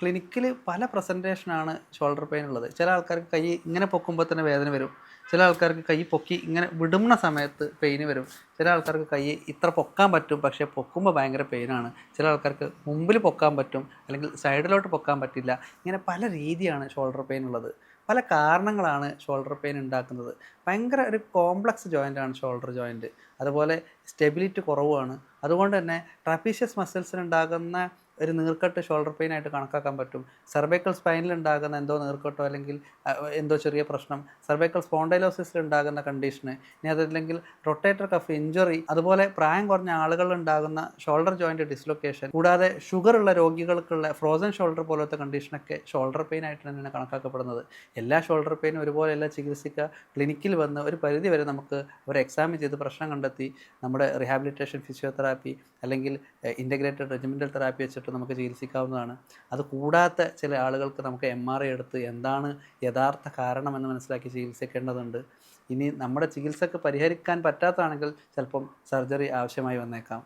ക്ലിനിക്കിൽ പല പ്രസന്റേഷനാണ് shoulder pain ഉള്ളത്. ചില ആൾക്കാർക്ക് കൈ ഇങ്ങനെ പൊക്കുമ്പോൾ തന്നെ വേദന വരും. ചില ആൾക്കാർക്ക് കൈ പൊക്കി ഇങ്ങനെ വിടുന്ന സമയത്ത് പെയിൻ വരും. ചില ആൾക്കാർക്ക് കൈ ഇത്ര പൊക്കാൻ പറ്റും പക്ഷേ പൊക്കുമ്പോൾ ഭയങ്കര പെയിനാണ് ചില ആൾക്കാർക്ക് മുമ്പിൽ പൊക്കാൻ പറ്റും അല്ലെങ്കിൽ സൈഡിലോട്ട് പൊക്കാൻ പറ്റില്ല. ഇങ്ങനെ പല രീതിയാണ് ഷോൾഡർ പെയിൻ ഉള്ളത്. പല കാരണങ്ങളാണ് ഷോൾഡർ പെയിൻ ഉണ്ടാക്കുന്നത്. ഭയങ്കര ഒരു കോംപ്ലക്സ് ജോയിന്റാണ് ഷോൾഡർ ജോയിന്റ് അതുപോലെ സ്റ്റെബിലിറ്റി കുറവാണ് അതുകൊണ്ട് തന്നെ ട്രപ്പീഷ്യസ് മസിൽസിന് ഉണ്ടാകുന്ന ഒരു നീർക്കെട്ട് ഷോൾഡർ പെയിൻ ആയിട്ട് കണക്കാക്കാൻ പറ്റും. സെർവൈക്കൽ സ്പൈനിൽ ഉണ്ടാകുന്ന എന്തോ നീർക്കെട്ടോ അല്ലെങ്കിൽ എന്തോ ചെറിയ പ്രശ്നം സെർവൈക്കൽ സ്പോണ്ടൈലോസിസിൽ ഉണ്ടാകുന്ന കണ്ടീഷന് ഇനി അതല്ലെങ്കിൽ റൊട്ടേറ്റർ കഫ് ഇഞ്ചുറി അതുപോലെ പ്രായം കുറഞ്ഞ ആളുകളിൽ ഉണ്ടാകുന്ന ഷോൾഡർ ജോയിന്റ് ഡിസ്ലൊക്കേഷൻ കൂടാതെ ഷുഗർ ഉള്ള രോഗികൾക്കുള്ള ഫ്രോസൺ ഷോൾഡർ പോലത്തെ കണ്ടീഷനൊക്കെ ഷോൾഡർ പെയിൻ ആയിട്ട് തന്നെയാണ് കണക്കാക്കപ്പെടുന്നത്. എല്ലാ ഷോൾഡർ പെയിനും ഒരുപോലെയല്ല ചികിത്സിക്കുക. ക്ലിനിക്കിൽ വന്ന് ഒരു പരിധി വരെ നമുക്ക് ഒരു എക്സാമിൻ ചെയ്ത് പ്രശ്നം കണ്ടെത്തി നമ്മുടെ റിഹാബിലിറ്റേഷൻ ഫിസിയോതെറാപ്പി അല്ലെങ്കിൽ ഇന്റഗ്രേറ്റഡ് റെജിമെന്റൽ തെറാപ്പി വെച്ചിട്ട് നമുക്ക് ചികിത്സിക്കാവുന്നതാണ്. അത് കൂടാത്ത ചില ആളുകൾക്ക് നമുക്ക് എം ആർ ഐ എടുത്ത് എന്താണ് യഥാർത്ഥ കാരണമെന്ന് മനസ്സിലാക്കി ചികിത്സിക്കേണ്ടതുണ്ട്. ഇനി നമ്മുടെ ചികിത്സക്ക് പരിഹരിക്കാൻ പറ്റാത്തതാണെങ്കിൽ ചിലപ്പം സർജറി ആവശ്യമായി വന്നേക്കാം.